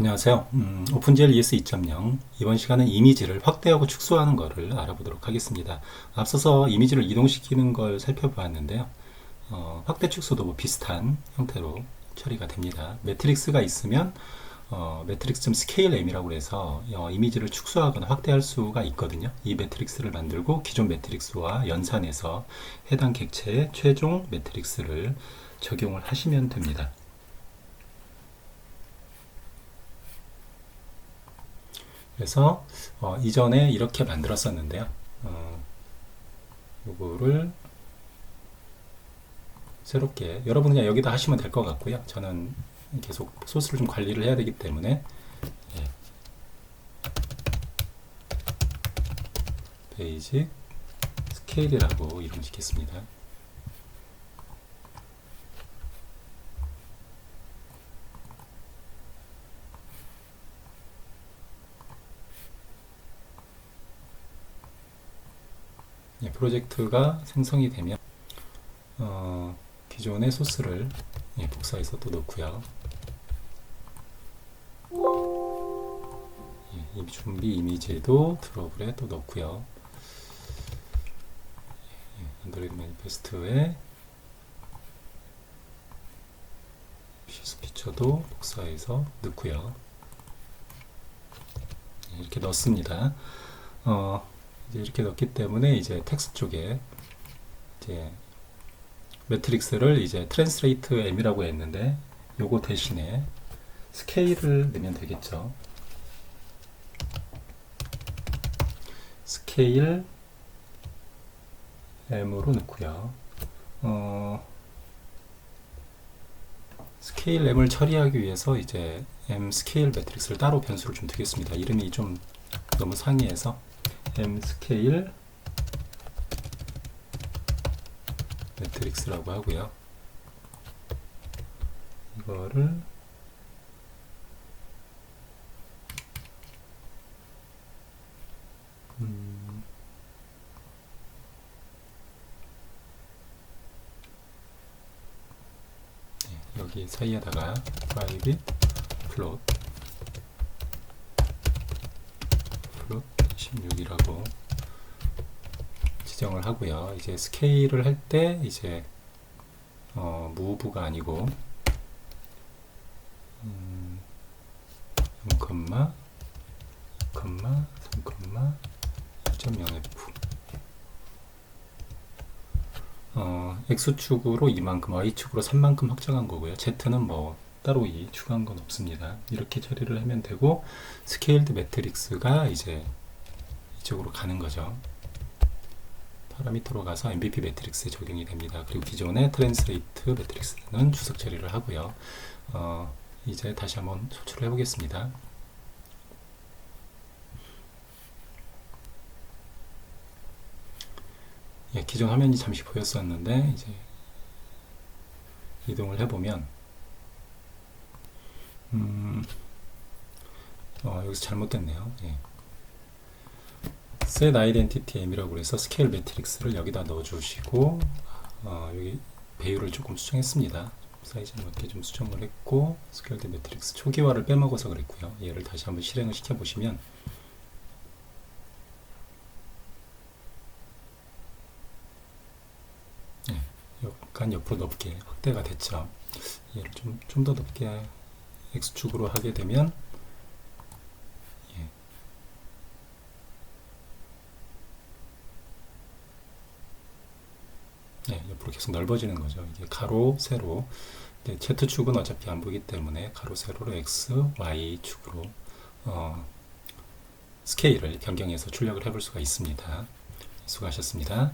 안녕하세요. 음, 오픈GL ES 2.0 이번 시간은 이미지를 확대하고 축소하는 것을 알아보도록 하겠습니다. 앞서서 이미지를 이동시키는 걸 살펴보았는데요. 어, 확대 축소도 뭐 비슷한 형태로 처리가 됩니다. 매트릭스가 있으면 어, 매트릭스.scalem이라고 해서 어, 이미지를 축소하거나 확대할 수가 있거든요. 이 매트릭스를 만들고 기존 매트릭스와 연산해서 해당 객체의 최종 매트릭스를 적용을 하시면 됩니다. 그래서 어, 이전에 이렇게 만들었었는데요. 어, 요거를 새롭게 여러분 그냥 여기다 하시면 될 것 같고요. 저는 계속 소스를 좀 관리를 해야 되기 때문에 예. 베이직 스케일이라고 이름 짓겠습니다. 프로젝트가 생성이 되면 어, 기존의 소스를 예, 복사해서 또 넣고요. 예, 이 준비 이미지도 드롭을 또 넣고요. 예, 안드로이드 매니페스트에 시스 피처도 복사해서 넣고요. 예, 이렇게 넣습니다. 어, 이제 이렇게 넣기 때문에 이제 텍스트 쪽에 이제 매트릭스를 이제 트랜스레이트 M이라고 했는데 요거 대신에 스케일을 넣으면 되겠죠. 스케일 M으로 넣고요. 어, 스케일 M을 처리하기 위해서 이제 M 스케일 매트릭스를 따로 변수를 좀 두겠습니다. 이름이 좀 너무 상이해서 M 스케일 매트릭스라고 하고요. 이거를 음, 네, 여기 사이에다가 private float 16이라고 지정을 하고요. 이제 스케일을 할 때 이제 어, 무브가 아니고 음, 0, 0, 3, 1.0f 어, x축으로 이만큼, y축으로 3만큼 확정한 거고요. z는 뭐 따로 이 추가한 건 없습니다. 이렇게 처리를 하면 되고 스케일드 매트릭스가 이제 이 쪽으로 가는 거죠. 파라미터로 가서 MVP 매트릭스에 적용이 됩니다. 그리고 기존의 트랜스레이트 매트릭스는 주석 처리를 하고요. 어, 이제 다시 한번 소출을 해보겠습니다. 예, 기존 화면이 잠시 보였었는데 이제 이동을 해보면 음, 어, 여기서 잘못됐네요. 예. Set identity m이라고 해서 스케일 매트릭스를 여기다 넣어 주시고 어, 여기 배율을 조금 수정했습니다. 사이즈를 맞게 좀 수정을 했고 스케일드 매트릭스 초기화를 빼먹어서 그랬고요. 얘를 다시 한번 실행을 시켜 보시면 네, 약간 옆으로 넓게 확대가 됐죠. 얘를 좀 좀 더 넓게 x축으로 하게 되면 네, 옆으로 계속 넓어지는 거죠. 이게 가로, 세로. 네, Z축은 어차피 안 보이기 때문에 가로, 세로로 X, Y축으로 어, 스케일을 변경해서 출력을 해볼 수가 있습니다. 수고하셨습니다.